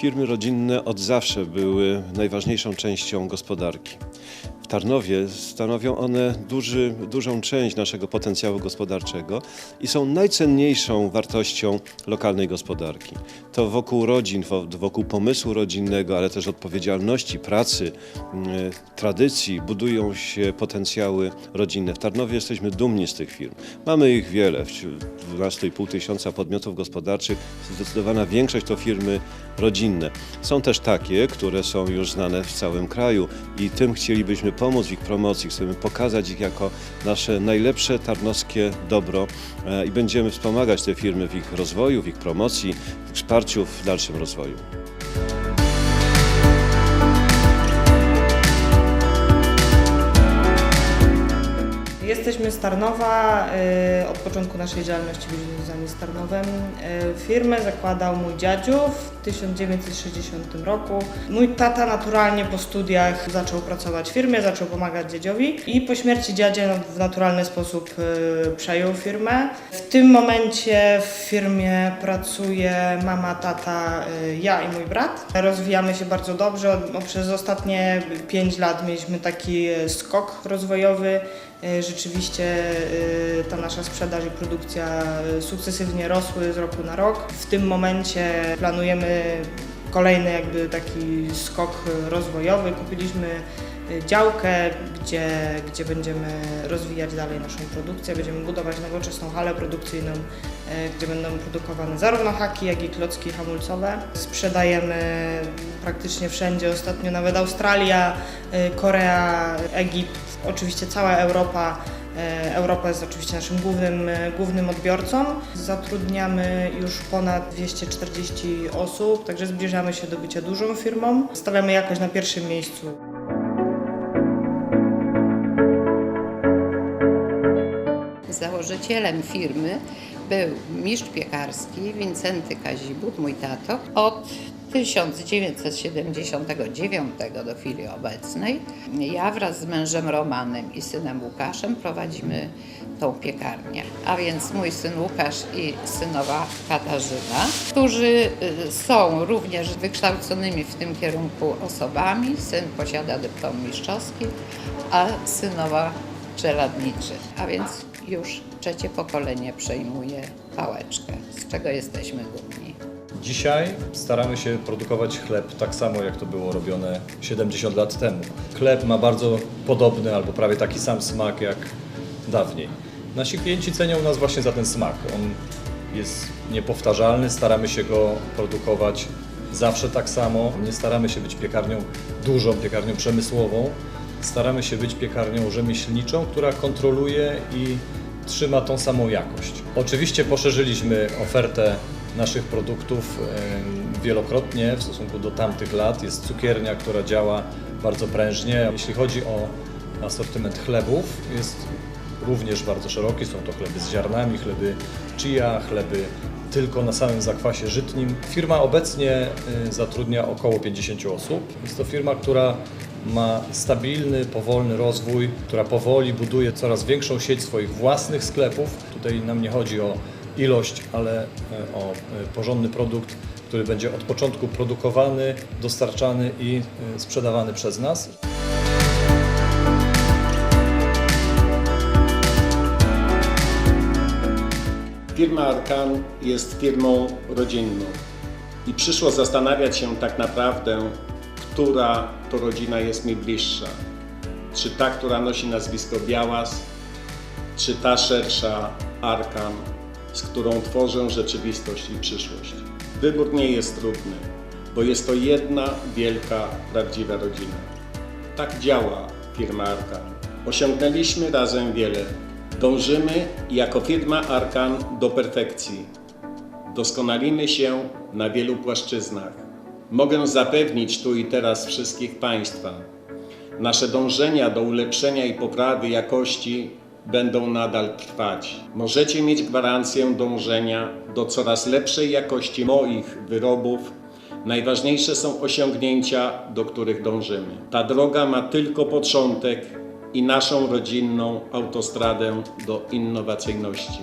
Firmy rodzinne od zawsze były najważniejszą częścią gospodarki. W Tarnowie stanowią one duży, dużą część naszego potencjału gospodarczego i są najcenniejszą wartością lokalnej gospodarki. To wokół rodzin, wo- wokół pomysłu rodzinnego, ale też odpowiedzialności, pracy, tradycji budują się potencjały rodzinne. W Tarnowie jesteśmy dumni z tych firm. Mamy ich wiele, wśród 12,5 tysiąca podmiotów gospodarczych zdecydowana większość to firmy rodzinne. Są też takie, które są już znane w całym kraju i tym chcielibyśmy pomóc w ich promocji, chcemy pokazać ich jako nasze najlepsze tarnowskie dobro e, i będziemy wspomagać te firmy w ich rozwoju, w ich promocji, wsparciu w dalszym rozwoju. Jesteśmy z Tarnowa. y, Od początku naszej działalności byliśmy związani z Tarnowem. Y, Firmę zakładał mój dziadziu w 1960 roku. Mój tata naturalnie po studiach zaczął pracować w firmie, zaczął pomagać dziadziowi i po śmierci dziadzia w naturalny sposób y, przejął firmę. W tym momencie w firmie pracuje mama, tata, ja i mój brat. Rozwijamy się bardzo dobrze. Przez ostatnie 5 lat mieliśmy taki skok rozwojowy. Y, Rzeczywiście y, ta nasza sprzedaż i produkcja y, sukcesywnie rosły z roku na rok. W tym momencie planujemy kolejny jakby taki skok rozwojowy. Kupiliśmy działkę, gdzie, gdzie będziemy rozwijać dalej naszą produkcję. Będziemy budować nowoczesną halę produkcyjną, gdzie będą produkowane zarówno haki, jak i klocki hamulcowe. Sprzedajemy praktycznie wszędzie, ostatnio nawet Australia, Korea, Egipt, oczywiście cała Europa. E, Europa jest oczywiście naszym głównym, e, głównym odbiorcą. Zatrudniamy już ponad 240 osób, także zbliżamy się do bycia dużą firmą. Stawiamy jakość na pierwszym miejscu. Założycielem firmy był mistrz piekarski Wincenty Kazibut, mój tato, od 1979 do chwili obecnej. Ja wraz z mężem Romanem i synem Łukaszem prowadzimy tą piekarnię. A więc mój syn Łukasz i synowa Katarzyna, którzy y, są również wykształconymi w tym kierunku osobami. Syn posiada dyplom mistrzowski, a synowa czeladniczy. A więc już trzecie pokolenie przejmuje pałeczkę, z czego jesteśmy dumni. Dzisiaj staramy się produkować chleb tak samo, jak to było robione 70 lat temu. Chleb ma bardzo podobny albo prawie taki sam smak jak dawniej. Nasi klienci cenią nas właśnie za ten smak. On jest niepowtarzalny, staramy się go produkować zawsze tak samo. Nie staramy się być piekarnią dużą, piekarnią przemysłową. Staramy się być piekarnią rzemieślniczą, która kontroluje i trzyma tą samą jakość. Oczywiście poszerzyliśmy ofertę naszych produktów wielokrotnie w stosunku do tamtych lat. Jest cukiernia, która działa bardzo prężnie. Jeśli chodzi o asortyment chlebów, jest również bardzo szeroki. Są to chleby z ziarnami, chleby chia, chleby tylko na samym zakwasie żytnim. Firma obecnie y, zatrudnia około 50 osób. Jest to firma, która ma stabilny, powolny rozwój, która powoli buduje coraz większą sieć swoich własnych sklepów. Tutaj nam nie chodzi o ilość, ale e, o e, porządny produkt, który będzie od początku produkowany, dostarczany i e, sprzedawany przez nas. Firma Arkan jest firmą rodzinną i przyszło zastanawiać się tak naprawdę, która to rodzina jest mi bliższa. Czy ta, która nosi nazwisko Białas, czy ta szersza Arkan, z którą tworzę rzeczywistość i przyszłość. Wybór nie jest trudny, bo jest to jedna wielka, prawdziwa rodzina. Tak działa firma Arkan. Osiągnęliśmy razem wiele. Dążymy jako firma Arkan do perfekcji. Doskonalimy się na wielu płaszczyznach. Mogę zapewnić tu i teraz wszystkich Państwa, nasze dążenia do ulepszenia i poprawy jakości będą nadal trwać. Możecie mieć gwarancję dążenia do coraz lepszej jakości moich wyrobów. Najważniejsze są osiągnięcia, do których dążymy. Ta droga ma tylko początek i naszą rodzinną autostradę do innowacyjności.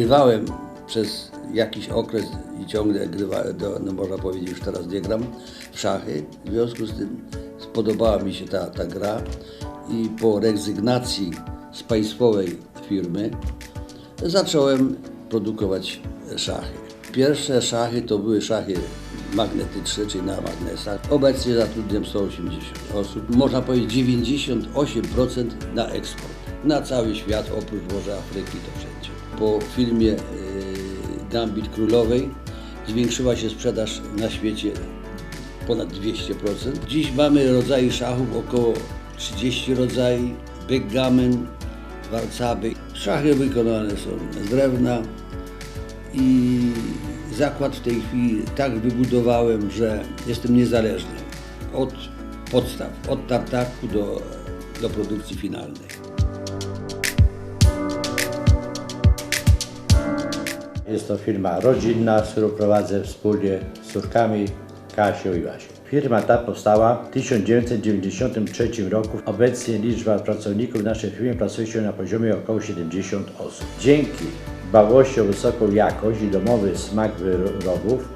grywałem przez jakiś okres i ciągle grywałem, do, no można powiedzieć, już teraz nie gram w szachy. W związku z tym spodobała mi się ta, ta gra i po rezygnacji z państwowej firmy zacząłem produkować szachy. Pierwsze szachy to były szachy magnetyczne, czyli na magnesach. Obecnie zatrudniam 180 osób. Można powiedzieć 98% na eksport. Na cały świat, oprócz może Afryki, to wszędzie. Po filmie Gambit Królowej zwiększyła się sprzedaż na świecie ponad 200%. Dziś mamy rodzajów szachów około 30 rodzajów, backgammon, warcaby. Szachy wykonane są z drewna i zakład w tej chwili tak wybudowałem, że jestem niezależny od podstaw, od tartaku do, do produkcji finalnej. Jest to firma rodzinna, którą prowadzę wspólnie z córkami Kasią i Basią. Firma ta powstała w 1993 roku. Obecnie liczba pracowników w naszej firmie pracuje się na poziomie około 70 osób. Dzięki dbałości o wysoką jakość i domowy smak wyrobów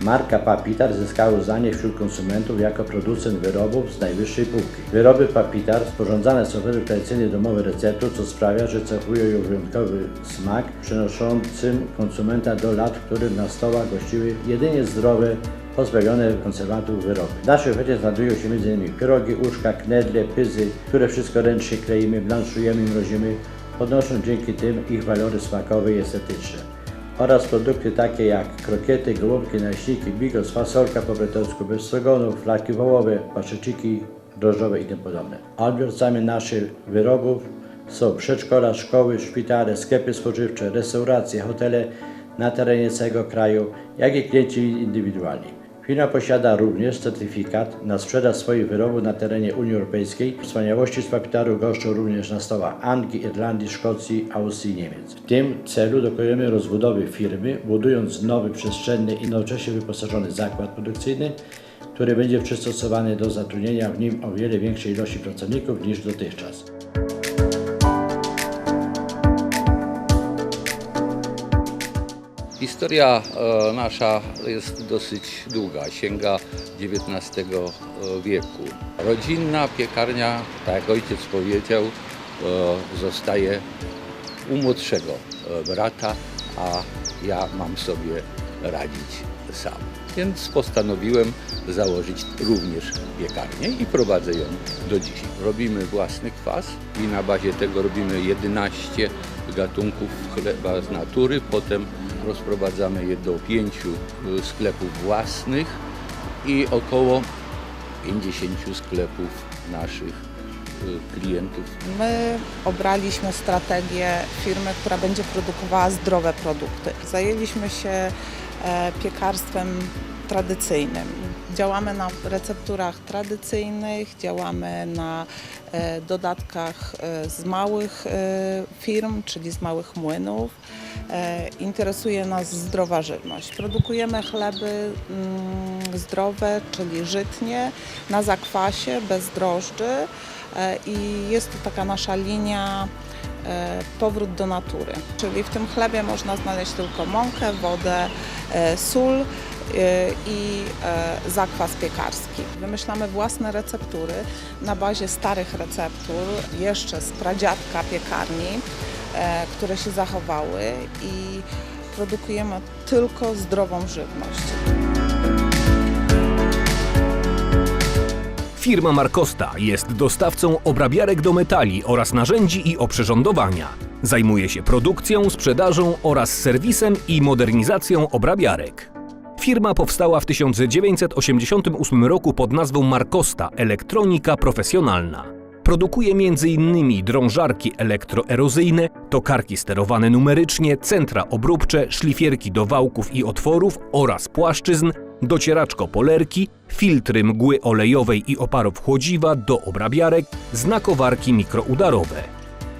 Marka Papitar zyskała uznanie wśród konsumentów jako producent wyrobów z najwyższej półki. Wyroby Papitar sporządzane są według tradycyjnej domowej recepty, co sprawia, że cechują ją wyjątkowy smak, przynoszącym konsumenta do lat, w którym na stołach gościły jedynie zdrowe, pozbawione konserwantów wyroby. W naszej ofercie znajdują się m.in. pierogi, uszka, knedle, pyzy, które wszystko ręcznie kleimy, blanszujemy i mrozimy, podnosząc dzięki tym ich walory smakowe i estetyczne oraz produkty takie jak krokiety, gołąbki, naleśniki, bigos, fasolka po brytolsku bez strogonów, flaki wołowe, paszczyki drożdżowe i tym podobne. Odbiorcami naszych wyrobów są przedszkola, szkoły, szpitale, sklepy spożywcze, restauracje, hotele na terenie całego kraju, jak i klienci indywidualni. Firma posiada również certyfikat na sprzedaż swoich wyrobów na terenie Unii Europejskiej. Wspaniałości z papitaru goszczą również na stołach Anglii, Irlandii, Szkocji, Austrii i Niemiec. W tym celu dokonujemy rozbudowy firmy, budując nowy, przestrzenny i nowocześnie wyposażony zakład produkcyjny, który będzie przystosowany do zatrudnienia w nim o wiele większej ilości pracowników niż dotychczas. Historia e, nasza jest dosyć długa, sięga XIX wieku. Rodzinna piekarnia, tak jak ojciec powiedział, e, zostaje u młodszego e, brata, a ja mam sobie radzić sam. Więc postanowiłem założyć również piekarnię i prowadzę ją do dziś. Robimy własny kwas i na bazie tego robimy 11 gatunków chleba z natury. Potem rozprowadzamy je do pięciu y, sklepów własnych i około 50 sklepów naszych y, klientów. My obraliśmy strategię firmy, która będzie produkowała zdrowe produkty. Zajęliśmy się e, piekarstwem tradycyjnym. Działamy na recepturach tradycyjnych, działamy na e, dodatkach e, z małych e, firm, czyli z małych młynów. Interesuje nas zdrowa żywność. Produkujemy chleby mm, zdrowe, czyli żytnie, na zakwasie, bez drożdży i jest to taka nasza linia powrót do natury. Czyli w tym chlebie można znaleźć tylko mąkę, wodę, e, sól e, i e, zakwas piekarski. Wymyślamy własne receptury na bazie starych receptur, jeszcze z pradziadka piekarni, e, które się zachowały i produkujemy tylko zdrową żywność. Firma Markosta jest dostawcą obrabiarek do metali oraz narzędzi i oprzyrządowania. Zajmuje się produkcją, sprzedażą oraz serwisem i modernizacją obrabiarek. Firma powstała w 1988 roku pod nazwą Markosta Elektronika Profesjonalna. Produkuje m.in. drążarki elektroerozyjne, tokarki sterowane numerycznie, centra obróbcze, szlifierki do wałków i otworów oraz płaszczyzn, docieraczko polerki, filtry mgły olejowej i oparów chłodziwa do obrabiarek, znakowarki mikroudarowe.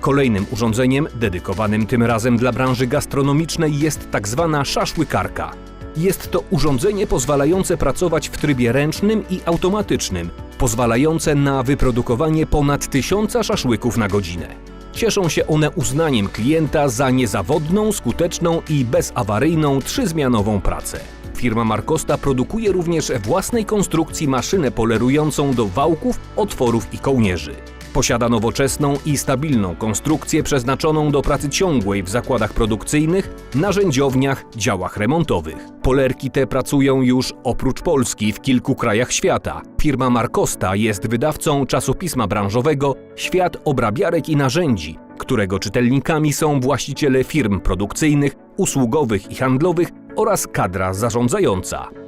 Kolejnym urządzeniem, dedykowanym tym razem dla branży gastronomicznej, jest tak zwana szaszłykarka. Jest to urządzenie pozwalające pracować w trybie ręcznym i automatycznym, pozwalające na wyprodukowanie ponad tysiąca szaszłyków na godzinę. Cieszą się one uznaniem klienta za niezawodną, skuteczną i bezawaryjną trzyzmianową pracę. Firma Markosta produkuje również własnej konstrukcji maszynę polerującą do wałków, otworów i kołnierzy. Posiada nowoczesną i stabilną konstrukcję przeznaczoną do pracy ciągłej w zakładach produkcyjnych, narzędziowniach, działach remontowych. Polerki te pracują już oprócz Polski w kilku krajach świata. Firma Markosta jest wydawcą czasopisma branżowego Świat Obrabiarek i Narzędzi, którego czytelnikami są właściciele firm produkcyjnych, usługowych i handlowych oraz kadra zarządzająca.